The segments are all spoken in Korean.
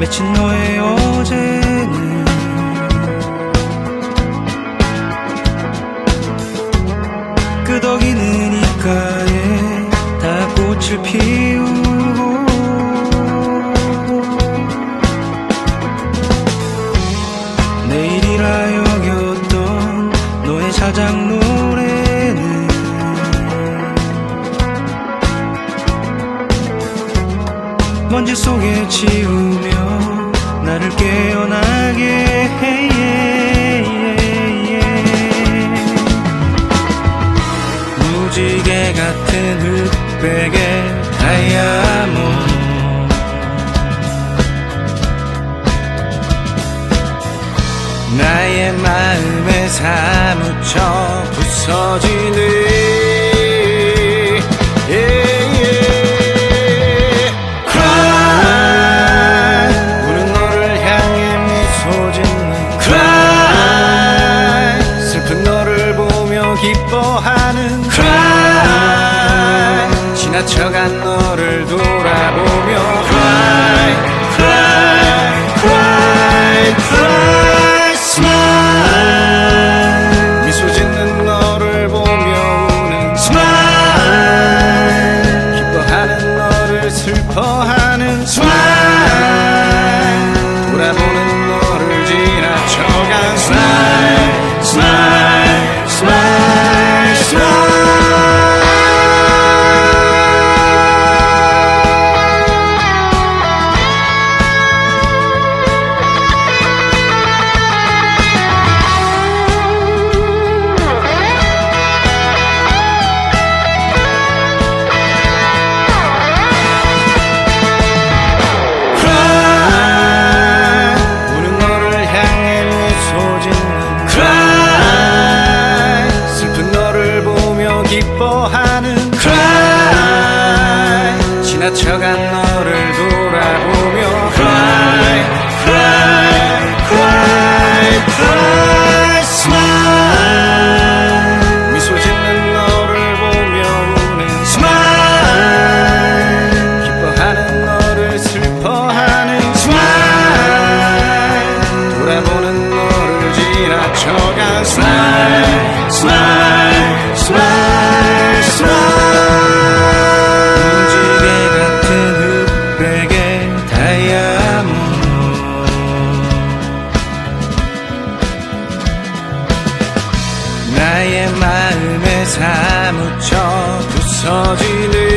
맺힌 너의 어제는 끄덕이는 이가에 다 꽃을 피우고 내일이라 여겼던 너의 자장 노래는 먼지 속에 지우며 나를 깨어나게 해. 무지개 같은 흑백의 다이아몬드 나의 마음에 사무쳐 부서지는 하는 Cry. 지나쳐간 너를 돌아보며 Cry. Cry. Cry. Cry. Smile. 미소 짓는 너를 보며 우는 Smile. 기뻐하는 너를 슬퍼하는 smile smile 무지개 같은 다이아몬드 나의 마음에 사무쳐 부서지는.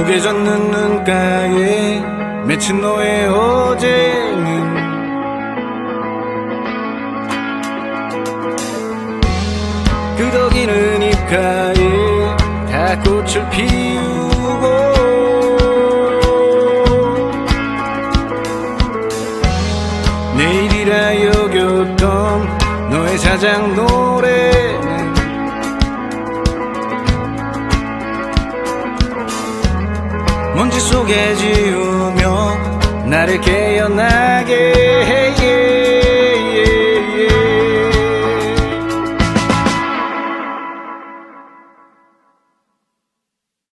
고개 젓는 눈가에 맺힌 너의 어제는 끄덕이는 입가에 다 꽃을 피우고 내일이라 여겼던 너의 자작 노래는 먼지 속에 지우며 나를 깨어나게